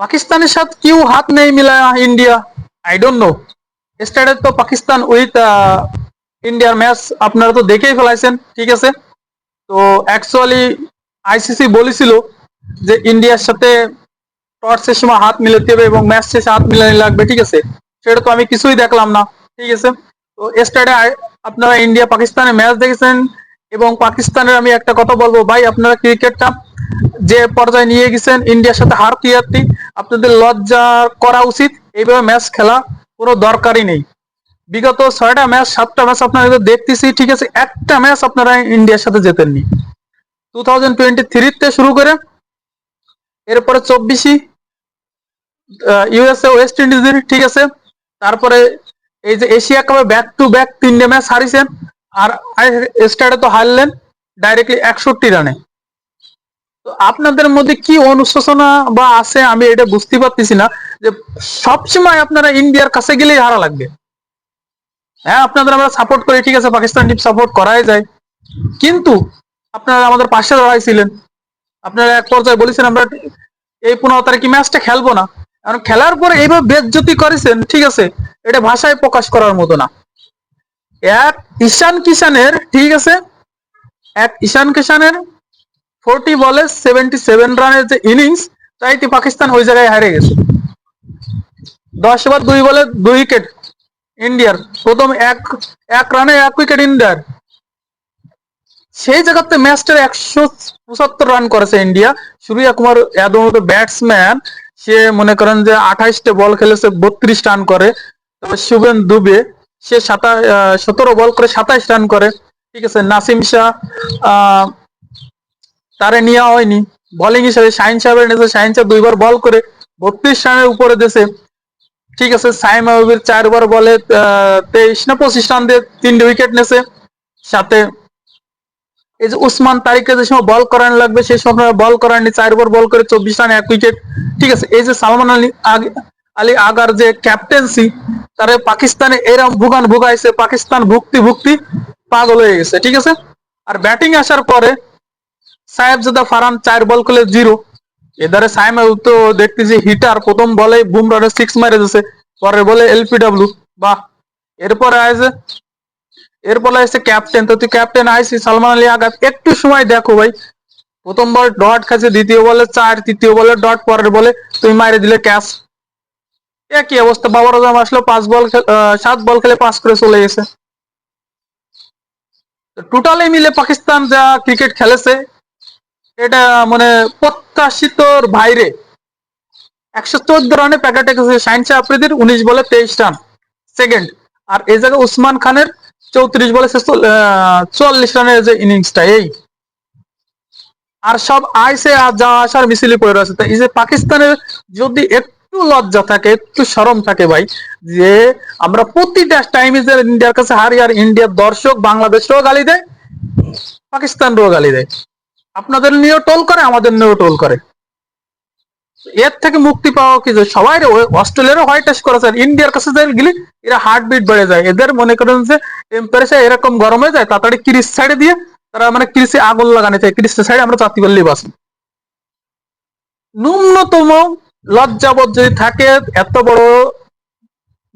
পাকিস্তানের সাথে কেউ হাত নেই মিলা ইন্ডিয়া? আই ডোন্ট নো স্টার্টে তো পাকিস্তান উইথ ইন্ডিয়ার ম্যাচ আপনারা তো দেখেই ফেলাইছেন, ঠিক আছে? তো অ্যাকচুয়ালি আইসিসি বলেছিল যে ইন্ডিয়ার সাথে টর্চের সময় হাত মিলাতে হবে এবং ম্যাচ শেষে হাত মিলানি লাগবে, ঠিক আছে? সেটা তো আমি কিছুই দেখলাম না, ঠিক আছে? তো স্টার্টে আপনারা ইন্ডিয়া পাকিস্তানের ম্যাচ দেখেছেন এবং পাকিস্তানের আমি একটা কথা বলব। ভাই, আপনারা ক্রিকেটটা যে পর্যায়ে নিয়ে গেছেন ইন্ডিয়ার সাথে হার ক্লিয়ারটি আপনাদের লজ্জা করা উচিত। এইভাবে ম্যাচ খেলা কোনো দরকারই নেই। বিগত ছয়টা ম্যাচ সাতটা ম্যাচ আপনারা দেখতেছি, ঠিক আছে? একটা ম্যাচ আপনারা ইন্ডিয়ার সাথে জেতেননি। টু থাউজেন্ড টোয়েন্টি থ্রিতে শুরু করে, এরপরে চব্বিশই ইউএসএ ওয়েস্ট ইন্ডিজের ঠিক আছে? তারপরে এই যে এশিয়া কাপে ব্যাক টু ব্যাক তিনটে ম্যাচ হারিয়েছেন আর স্টার্টে তো হারলেন ডাইরেক্টলি একষট্টি রানে। আপনাদের মধ্যে কি অনুশোচনা বা আছে? আমি এটা বুঝতে পারতেছি না যে সবসময় আপনারা ইন্ডিয়ার কাছে গেলেই হারা লাগবে। হ্যাঁ আপনাদের আমরা সাপোর্ট করি, ঠিক আছে, পাকিস্তান টিম সাপোর্ট করাই যায়। কিন্তু আপনারা আমাদের পাশে দাঁড়াইছিলেন। আপনারা এক পর্যায়ে বলেছেন আমরা এই পনেরো তারিখে ম্যাচটা খেলব না। কারণ খেলার পরে এইভাবে বেজ্জতি করেছেন, ঠিক আছে, এটা ভাষায় প্রকাশ করার মতো না। এক ঈশান কিষানের ঠিক আছে, এক ঈশান কিষানের ফোরটি বলে সেভেন্টি সেভেন রানের যে ইনিংস তাইতে পাকিস্তান ওই জায়গায় হারিয়ে গেছে। দশ ওভার দুই বলে দুই উইকেট ইন্ডিয়ার। প্রথম এক এক রানে এক উইকেট ইন্ডিয়ার। সেই জায়গাতে ম্যাচটার একশো পঁচাত্তর রান করেছে ইন্ডিয়া। সূর্য কুমার মতো ব্যাটসম্যান সে মনে করেন যে আঠাইশটা বল খেলেছে, বত্রিশ রান করে। তবে শুভেন দুবে, সে সাতা সতেরো বল করে সাতাইশ রান করে। ঠিক আছে, নাসিম শাহ তারে নেওয়া হয়নি। বোলিং হিসেবে শাহিন সাহেবের নেছে শাহিন সাহেব দুইবার বল করে বত্রিশ রানের উপরে দেশে ঠিক আছে, সাইম আহবির চারবার বলে তেইশ না পঁচিশ রান দিয়ে তিনটে উইকেট নেছে। সাথে এই যে উসমান তারিখে যে সময় বল করান লাগবে, সেই সময় বল করাননি। চারবার বল করে চব্বিশ রান এক উইকেট ঠিক আছে, এই যে সালমান আলী আগ- আলী আগার যে ক্যাপ্টেন্সি তারে পাকিস্তানে এরম ভুগান ভুগাইছে, পাকিস্তান ভুক্তি ভুক্তি পাগল হয়ে গেছে। ঠিক আছে? আর ব্যাটিং আসার পরে সাহেবজাদা ফারান, চার বল করলে জিরো এধারে সাইম তো দেখতেছি হিটার প্রথম বলে বুমরারে সিক্স মারে দিয়েছে পরের বলে এলপিডব্লিউ বাহ! এরপরে আছে এরপরে আছে ক্যাপ্টেন তো তুই ক্যাপ্টেন আইসি সালমান আলী আঘাত। একটু সময় দেখো ভাই। প্রথম বল ডট খাচ্ছে দ্বিতীয় বলে চার, তৃতীয় বলে ডট পরের বলে তুমি মারে দিলে ক্যাচ একই অবস্থা বাবার আজম আসলো, পাঁচ বল সাত বল খেলে পাস করে চলে গেছে। টোটালি মিলে পাকিস্তান যা ক্রিকেট খেলেছে। এটা মানে প্রত্যাশিতর বাইরে। একশো চোদ্দ রানে প্যাকেটে গেছে সাইন্স আফ্রিদির, উনিশ বলে তেইশ রান সেকেন্ড আর এই জায়গায় উসমান খানের চৌত্রিশ বলে চুয়াল্লিশ রানের যে ইনিংসটা এই। আর সব আইসে আর যা আসার মিছিলে পড়ে রয়েছে। এই যে পাকিস্তানের যদি একটু লজ্জা থাকে, একটু শরম থাকে ভাই, যে আমরা প্রতিটা টাইমে ইন্ডিয়ার কাছে হারি আর ইন্ডিয়ার দর্শক বাংলাদেশও গালি দেয় পাকিস্তানও গালি দেয়। আপনাদের নিয়েও টোল করে, আমাদের নিয়েও টোল করে। এর থেকে মুক্তি পাওয়া কি যায়? সবাই অস্ট্রেলিয়ারও হোয়াইট টেস্ট করেছে, আর ইন্ডিয়ার কাছে যে গেলে এরা হার্ট বিট বেড়ে যায়। এদের মনে করেন যে টেম্পারেচার এরকম গরম হয়ে যায়, তাড়াতাড়ি ক্রিস সাইডে দিয়ে তারা মানে ক্রিসে আগুন লাগানো চাই ক্রিস সাইডে আমরা চাতি পারলেই বাসি ন্যূনতম লজ্জাবোধ যদি থাকে, এত বড়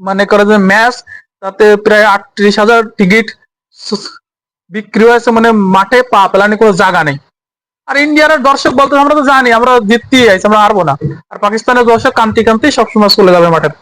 মানে করে যে ম্যাচ তাতে প্রায় আটত্রিশ হাজার টিকিট বিক্রি হয়েছে মানে মাঠে পা পেলানি কোনো জায়গা নেই। আর ইন্ডিয়ার দর্শক বলতে আমরা তো জানি, আমরা জিততেই আইছি, আমরা হারবো না। আর পাকিস্তানের দর্শক কান্তি কান্তি সবসময় চলে যাবে মাঠের